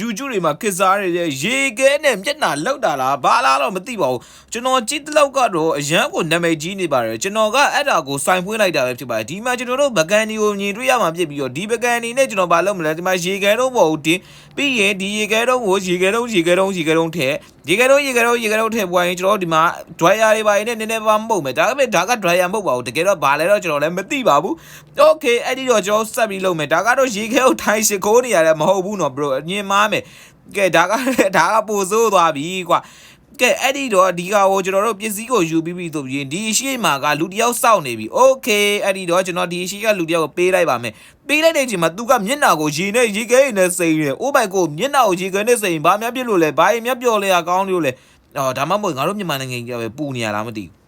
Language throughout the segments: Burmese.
YouTube တွေမှာကစားရတဲ့ရေခဲနဲ့မျက်နှာလောက်တာလားဘာလားတော့မသိပါဘူးကျွန်တော်ကြည့်တဲ့လောက်ကတော့အရန်ကိုနာမည်ကြီးနေပါတယ်ကျွန်တော်ကအဲ့ဒါကိုစိုင်ဖွင့်လိုက်တာပဲဖြစ်ပါတယ်ဒီမှာကျွန်တော်တို့ဗကန်ဒီကိုမြင်တွေ့ရမှာဖြစ်ပြီးတော့ဒီဗကန်ဒီနဲ့ကျွန်တော်ဘာလုပ်မလဲဒီမှာရေခဲတော့မဟုတ်ဘူးတင်ပြီးရင်ဒီရေခဲတော့ကိုရေခဲတော့ရေခဲတော့ရေခဲတော့ထည့် ရေခဲတော့ရေခဲတော့ရေခဲတော့ထည့်ပွားရင်ကျွန်တော်ဒီမှာ dryer တွေပါရင်နည်းနည်းပါမဟုတ်မယ်ဒါပေမဲ့ဒါက dryer မဟုတ်ပါဘူးတကယ်တော့ဘာလဲတော့ကျွန်တော်လည်းမသိပါဘူး okay အဲ့ဒီတော့ကျွန်တော်ဆက်ပြီးလုပ်မယ်ဒါကတော့ရေခဲကိုထိုင်ရှိခိုးနေရတယ်မဟုတ်ဘူးနော် bro ညင်မားမယ်ကဲဒါကဒါကပိုဆိုးသွားပြီကွာ ကဲအဲ့ဒီတော့ဒီကဟိုကျွန်တော်တို့ပစ္စည်းကိုယူပြီးပြီဆိုရင်ဒီရှိမှာကလူတယောက်စောင့်နေပြီ okay အဲ့ဒီတော့ကျွန်တော်ဒီရှိကလူတယောက်ကိုပေးလိုက်ပါမယ်ပေးလိုက်တဲ့အချိန်မှာသူကမျက်နှာကိုရေနဲ့ရေခဲရည်နဲ့စိမ့်နေ oh my god မျက်နှာကိုရေခဲနဲ့စိမ့်ဘာများဖြစ်လို့လဲဘာရင်များပျော်လဲရကောင်းလို့လဲအော်ဒါမှမဟုတ်ငါတို့မြန်မာနိုင်ငံကြီးပဲပူနေရလားမသိဘူး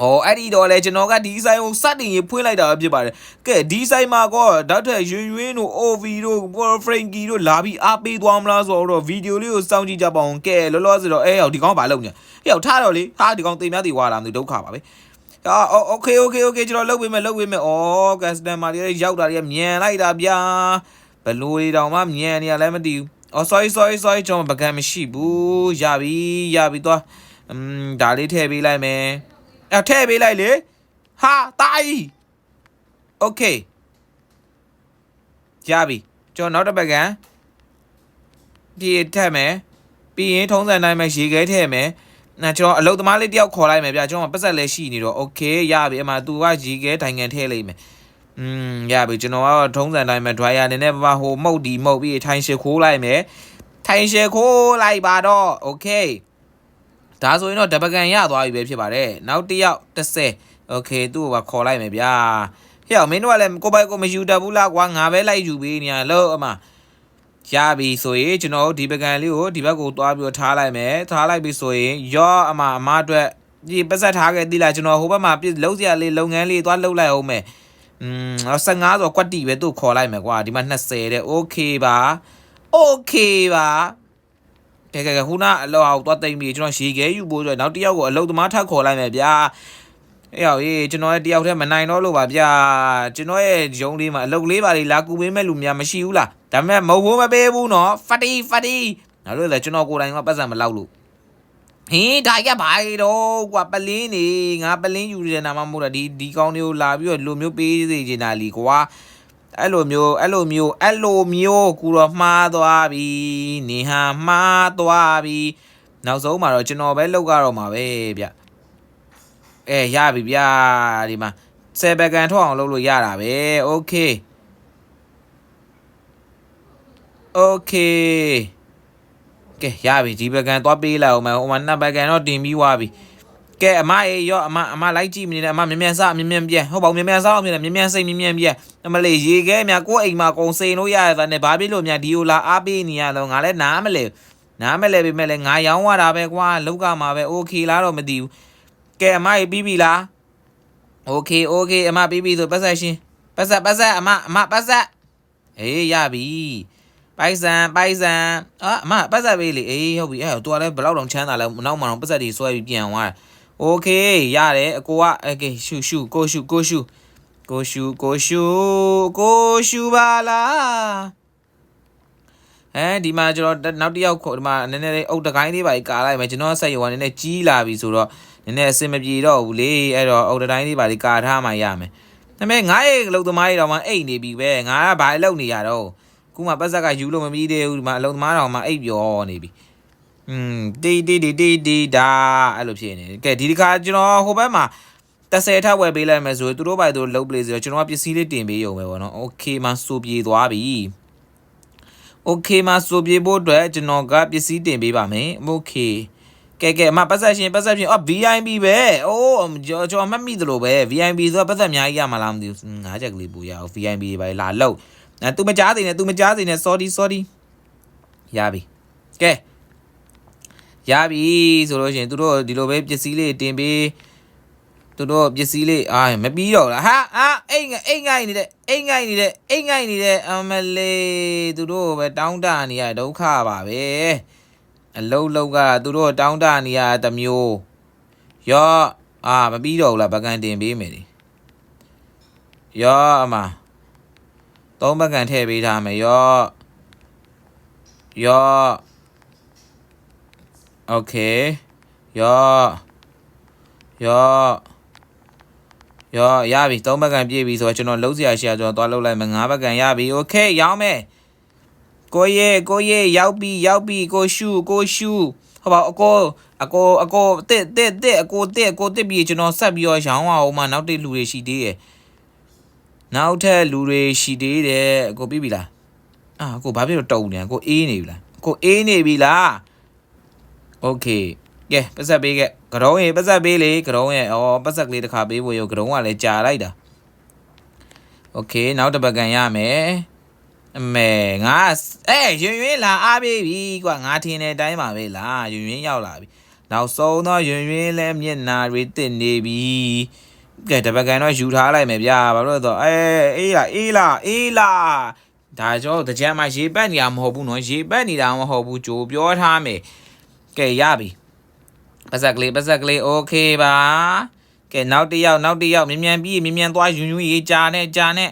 ဟောအဲ့ဒီတော့လေကျွန်တော်ကဒီဆိုင်ကိုစတင်ရင်ဖွင့်လိုက်တာပဲဖြစ်ပါတယ်။ကဲဒီဆိုင်မှာကောဓာတ်ထက်ရွှင်ရွှင်တို့ OV တို့ Frankie တို့လာပြီးအားပေးသွားမလားဆိုတော့ဗီဒီယိုလေးကိုစောင့်ကြည့်ကြပါအောင်။ကဲလောလောဆယ်တော့အဲဟောဒီကောင်ဘာလုပ်နေ။ဟေ့ဟောထားတော့လေဟာဒီကောင်တိမ်များတိမ်ဝါလာမသိဒုက္ခပါပဲ။အာโอเคโอเคโอเคကျွန်တော်လုပ်ပေးမယ်လုပ်ပေးမယ်။အော် customer တွေရောက်တာတွေမြန်လိုက်တာဗျာ။ဘလို့တွေတောင်မှမြန်နေရလဲမသိဘူး။အော် sorry sorry sorry ကျွန်တော်ပကံမရှိဘူး။ရပြီရပြီသွား။อืมဒါလေးထည့်ပေးလိုက်မယ်။ အဲထည့်ပေးလိုက်လေဟာတာကြီး okay ရပြီကျွန်တော်နောက်တစ်ပတ်ကဒီထည့်မယ်ပြီးရင်ထုံးစံတိုင်းမှာရေခဲထည့်မယ်နာကျွန်တော်အလုတ်သမားလေးတယောက်ခေါ်လိုက်မယ်ဗျကျွန်တော်ပတ်သက်လဲရှိနေတော့ okay ရပြီအမှသူကရေခဲတိုင်ငံထည့်လိုက်မယ်อืมရပြီကျွန်တော်ကတော့ထုံးစံတိုင်းမှာ dryer နည်းနည်းပါပါဟိုမှုတ်ဒီမှုတ်ပြီးထိုင်ရှေခိုးလိုက်မယ်ထိုင်ရှေခိုးလိုက်ပါတော့ okay ဒါဆိုရင်တော့တပကံရသွားပြီပဲဖြစ်ပါတယ်နောက်တစ်ယောက်30 okay သူ့ကိုခေါ်လိုက်မယ်ဗျာဟဲ့မင်းတို့ကလည်းကိုပိုက်ကိုမယူတတ်ဘူးလားကွာငါပဲလိုက်ယူပေးနေရလို့အမရပြီဆိုရင်ကျွန်တော်ဒီပကံလေးကိုဒီဘက်ကိုသွားပြီးထားလိုက်မယ်ထားလိုက်ပြီဆိုရင်ရောအမအမအတွက်ဒီပတ်သက်ထားခဲ့သီးလားကျွန်တော်ဟိုဘက်မှာလုံးစရာလေးလုပ်ငန်းလေးသွားလုပ်လိုက်အောင်မယ်อืม15ဆိုကွက်တီပဲသူ့ခေါ်လိုက်မယ်ကွာဒီမှာ20တဲ့ okay ပါ okay ပါ ကဲကဲကဲခုနအလောက်အောင်သွားတိမ်ပြီကျွန်တော်ရေခဲယူဖို့ဆိုတော့နောက်တစ်ယောက်ကိုအလုတ်သမားထပ်ခေါ်လိုက်မယ်ဗျာအေးဟောရေးကျွန်တော်ရဲ့တယောက်တည်းမနိုင်တော့လို့ပါဗျာကျွန်တော်ရဲ့ဂျုံလေးမှာအလုတ်လေးပါလေးလာကူပေးမဲ့လူများမရှိဘူးလားဒါပေမဲ့မဟုတ်ဘူးမပေးဘူးနော်ဖတ်တီဖတ်တီနောက်လို့လည်းကျွန်တော်ကိုယ်တိုင်ကပတ်စံမလောက်လို့ဟင်းဒါကြပါတော့ကွာပလင်းနေငါပလင်းယူရတဲ့နာမမဟုတ်တာဒီဒီကောင်းတွေကိုလာပြီးတော့လူမျိုးပေးစေချင်တာလीကွာ အဲ့လိုမျိုးအဲ့လိုမျိုးအဲ့လိုမျိုးကူတော့မှားသွားပြီနေဟာမှားသွားပြီနောက်ဆုံးမှာတော့ကျွန်တော်ပဲလောက်ကတော့မှာပဲဗျအဲရပြီဗျာဒီမှာဆယ်ဘကန်ထောက်အောင်လုပ်လို့ရတာပဲโอเคโอเคကဲရပြီဒီဘကန်သွားပေးလိုက်အောင်မယ်ဟိုမှာနှစ်ဘကန်တော့တင်ပြီးသွားပြီ ကဲအမအေးရောအမအမလိုက်ကြည့်မနေနဲ့အမမြန်မြန်စမြန်မြန်ပြန်ဟုတ်ပါဘူးမြန်မြန်စအောင်မြန်မြန်မြန်စိတ်မြန်မြန်ပြန်အမလေးရေခဲမြကိုယ့်အိမ်မှာကုံစိန်လို့ရရတဲ့နဲ့ဘာဖြစ်လို့များဒီလိုလာအားပေးနေရတော့ငါလည်းနားမလဲနားမလဲပြီမဲ့လဲငါရောင်းရတာပဲကွာလောက်ကမှာပဲโอเคလားတော့မသိဘူးကဲအမအေးပြီးပြီလားโอเคโอเคအမပြီးပြီဆိုပတ်ဆက်ရှင်ပတ်ဆက်ပတ်ဆက်အမအမပတ်ဆက်အေးရပြီပိုက်ဆံပိုက်ဆံအာအမပတ်ဆက်ပေးလေအေးဟုတ်ပြီအဲ့တော့ तू ကလည်းဘယ်လောက်တောင်ချမ်းသာလဲနောက်မှတော့ပတ်ဆက်တွေဆွဲပြီးပြန်သွားတယ် โอเคရတယ်အကိုကโอเคရှူရှူကိုရှူကိုရှူကိုရှူကိုရှူကိုရှူပါလားအဲဒီမှာကျွန်တော်နောက်တစ်ယောက်ခေါ်ဒီမှာနည်းနည်းလေးအုတ်တကိုင်းလေးပါကြီးကာလိုက်မယ်ကျွန်တော်ဆက်ရုံကနည်းနည်းကြီးလာပြီဆိုတော့နည်းနည်းအဆင်မပြေတော့ဘူးလေအဲ့တော့အုတ်တတိုင်းလေးပါကြီးကာထားမှရမယ်ဒါပေမဲ့ငါ့ရဲ့အလုပ်သမားတွေတော့မှအိတ်နေပြီပဲငါကဘာလုပ်နေရတော့ခုမှပတ်ဆက်ကယူလို့မပြီးသေးဘူးဒီမှာအလုပ်သမားတော်မှအိတ်ပြောနေပြီ อืมတီတီတီတီတီဒါအဲ့လိုဖြစ်နေတယ်ကဲဒီတစ်ခါကျွန်တော်ဟိုဘက်မှာ30ထပ်ဝယ်ပေးလိုက်မယ်ဆိုရင်သူတို့ဘာသူလုံးပလေးဆိုတော့ကျွန်တော်ကပစ္စည်းလေးတင်ပေးရုံပဲပေါ့နော်โอเคမှာစိုးပြေသွားပြီโอเคမှာစိုးပြေဖို့အတွက်ကျွန်တော်ကပစ္စည်းတင်ပေးပါမယ်โอเคကဲကဲအမပတ်သက်ရှင်ပတ်သက်ရှင်အော် VIP ပဲအိုးကျွန်တော်မှတ်မိသလိုပဲ VIP ဆိုတော့ပတ်သက်အများကြီးရမှာလားမသိဘူးငါးချက်ကလေးပူရအောင် VIP တွေပဲလာလောက်အဲ तू မကြားသေးနဲ့ तू မကြားသေးနဲ့ sorry sorry ရပြီကဲ ရပြီဆိုလို့ရှိရင်သူတို့ဒီလိုပဲပစ္စည်းလေးတင်ပေးသူတို့ပစ္စည်းလေးအာမပြီးတော့လားဟာအာအိမ်ငအိမ်ငိုင်းနေတဲ့အိမ်ငိုင်းနေတဲ့အိမ်ငိုင်းနေတဲ့အမလေးသူတို့ပဲတောင်းတနေရဒုက္ခပါပဲအလုံးလုံးကသူတို့တောင်းတနေရတမျိုးရောအာမပြီးတော့ဘူးလားပကံတင်ပေးမယ်လေရောအမသုံးပကံထည့်ပေးထားမယ်ရောယော โอเคယောယောယောရပြီသုံးဘက်ကန်ပြည့်ပြီဆိုတော့ကျွန်တော်လုံးစရာရှိရကျွန်တော်သွားလုံးလိုက်မယ်ငါးဘက်ကန်ရပြီโอเคရောင်းမယ်ကိုရေကိုရေရောက်ပြီရောက်ပြီကိုရှူကိုရှူဟောပါအကိုအကိုအကိုတစ်တစ်တစ်အကိုတစ်အကိုတစ်ပြီကျွန်တော်ဆက်ပြီးတော့ရောင်းအောင်မှနောက်တစ်လူတွေရှိသေးတယ်နောက်ထပ်လူတွေရှိသေးတယ်အကိုပြီးပြီလား အာကိုဘာဖြစ်လို့တုံနေကိုအေးနေပြီလားကိုအေးနေပြီလား โอเคကဲပတ်ဆက်ပေးခဲ့ကရုံးရေပတ်ဆက်ပေးလေကရုံးရဲ့ဩပတ်ဆက်ကလေးတစ်ခါပေးဖို့ရောကရုံးကလည်းကြာလိုက်တာโอเคနောက်တစ်ပတ်ကန်ရမယ်အမေငါအဲရွင်ရွင်လာအားပေးပြီကွာငါထင်းတဲ့အတိုင်းပါပဲလားရွင်ရွင်ရောက်လာပြီနောက်ဆုံးတော့ရွင်ရွင်လဲမျက်နာတွေတစ်နေပြီကဲတစ်ပတ်ကန်တော့ယူထားလိုက်မယ်ဗျာဘာလို့လဲဆိုတော့အဲအေးလားအေးလားအေးလား ဒါကြောင့်တကြံမှာရေပတ်နေတာမဟုတ်ဘူးနော်ရေပတ်နေတာမဟုတ်ဘူးကြိုပြောထားမယ် ကဲရပြီပတ်စက်ကလေးပတ်စက်ကလေးโอเคပါကဲနောက်တစ်ယောက်နောက်တစ်ယောက်မြန်မြန်ပြီးမြန်မြန်သွားယွန်းယွန်းရေးကြာနဲ့ကြာနဲ့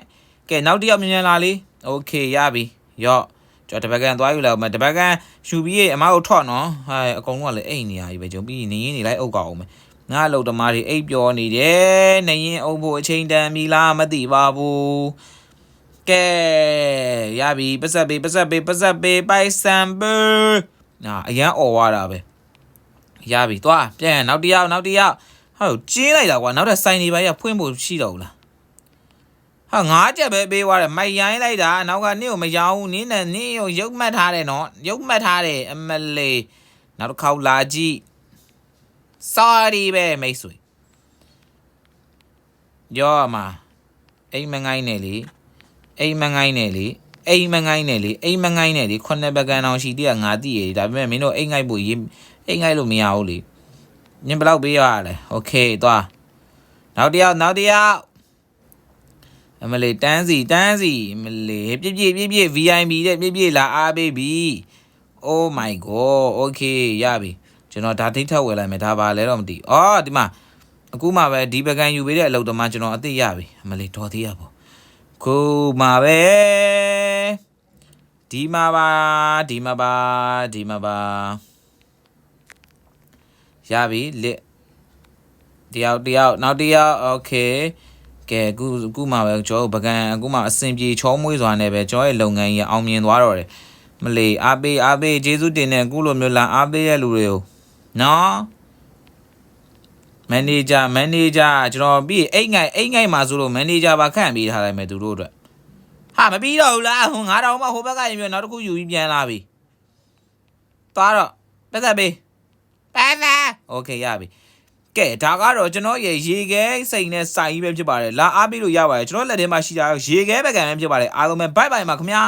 ကဲနောက်တစ်ယောက်မြန်မြန်လာလေโอเคရပြီရော့ကျွန်တော်တပတ်ကန်သွားယူလာအောင်မယ်တပတ်ကန်ရှူပြီးအမကိုထော့နော်ဟဲ့အကုန်လုံးကလည်းအိတ်နေရပြီပဲကျွန်တော်ပြီးနေရင်နေလိုက်အုပ်ကောက်အောင်မယ်ငါအလုပ်သမားတွေအိတ်ပျော်နေတယ်နေရင်အုပ်ဖို့အချိန်တန်ပြီလားမသိပါဘူး ကဲရပြီပတ်ဆက်ပေးပတ်ဆက်ပေးပတ်ဆက်ပေးပိုက်ဆံပေး နာအရန်អော်သွားတာပဲရပြီသွားပြန်နောက်တစ်ယောက်နောက်တစ်ယောက်ဟုတ်ကျင်းလိုက်တာကွာနောက်ထပ်စိုင်းနေပါရဖွင့်ဖို့ရှိတော့ဘူးလားဟာငါးချက်ပဲပေးသွားတယ်မိုက်ရိုင်းလိုက်တာနောက်ကနင့်ကိုမရောင်းဘူးနင်းနဲ့နင်းကိုရုပ်မှတ်ထားတယ်နော်ရုပ်မှတ်ထားတယ်အမလေးနောက်တစ်ခေါက်လာကြည့် sorry ပဲမိတ်ဆွေရောမှာအိမ်မငိုင်းနဲ့လေအိမ်မငိုင်းနဲ့လေ အိမ်မငိုင်းနဲ့လေအိမ်မငိုင်းနဲ့လေခုနှစ်ပကံအောင်ရှိတဲ့ကငါသိရဒါပေမဲ့မင်းတို့အိမ်ငိုက်ဖို့ရေးအိမ်ငိုက်လို့မရဘူးလေညင်ဘယ်လောက်ပေးရလဲโอเคသွားနောက်တစ်ယောက်နောက်တစ်ယောက်အမလေးတန်းစီတန်းစီအမလေးပြည့်ပြည့်ပြည့်ပြည့် VIP တဲ့ပြည့်ပြည့်လာအားပေးပြီ Oh my god okay ရပြီကျွန်တော်ဒါထိတ်ထက်ဝယ်လိုက်မယ်ဒါပါလဲတော့မသိအော်ဒီမှာအခုမှပဲဒီပကံယူပေးတဲ့အလုပ်သမားကျွန်တော်အသိရပြီအမလေးတော်သေးရပေါ့ ခုမှာပဲဒီမှာပါဒီမှာပါဒီမှာပါရပြီလက်တယောက်တယောက်နောက်တယောက်โอเคကဲအခုအခုမှပဲကျွန်တော်ပကံအခုမှအစင်ပြေချောမွေးစွာနဲ့ပဲကျွန်တော်ရဲ့လုပ်ငန်းကြီးအောင်မြင်သွားတော့တယ်မလီအားပေးအားပေးကျေးဇူးတင်တဲ့အခုလိုမျိုးလာအားပေးရဲ့လူတွေကိုနော် မန်နေဂျာမန်နေဂျာကျွန်တော်ပြီးအိတ်ငိုင်အိတ်ငိုင်မှာဆိုလို့မန်နေဂျာပါခန့်ပေးထားလိုက်မယ်သူတို့အတွက်ဟာမပြီးတော့ဘူးလားဟို9000မှဟိုဘက်ကရင်မျိုးနောက်တစ်ခုယူပြီးပြန်လာပြီသွားတော့ပတ်သက်ပေးပတ်သက်โอเคရပြီကဲဒါကတော့ကျွန်တော်ရဲ့ရေခဲစိန်နဲ့စိုက်ကြီးပဲဖြစ်ပါတယ်လာအားပေးလို့ရပါတယ်ကျွန်တော်လက်ထဲမှာရှိတာရေခဲပကံပဲဖြစ်ပါတယ်အားလုံးပဲဘိုက်ဘိုင်ပါခင်ဗျာ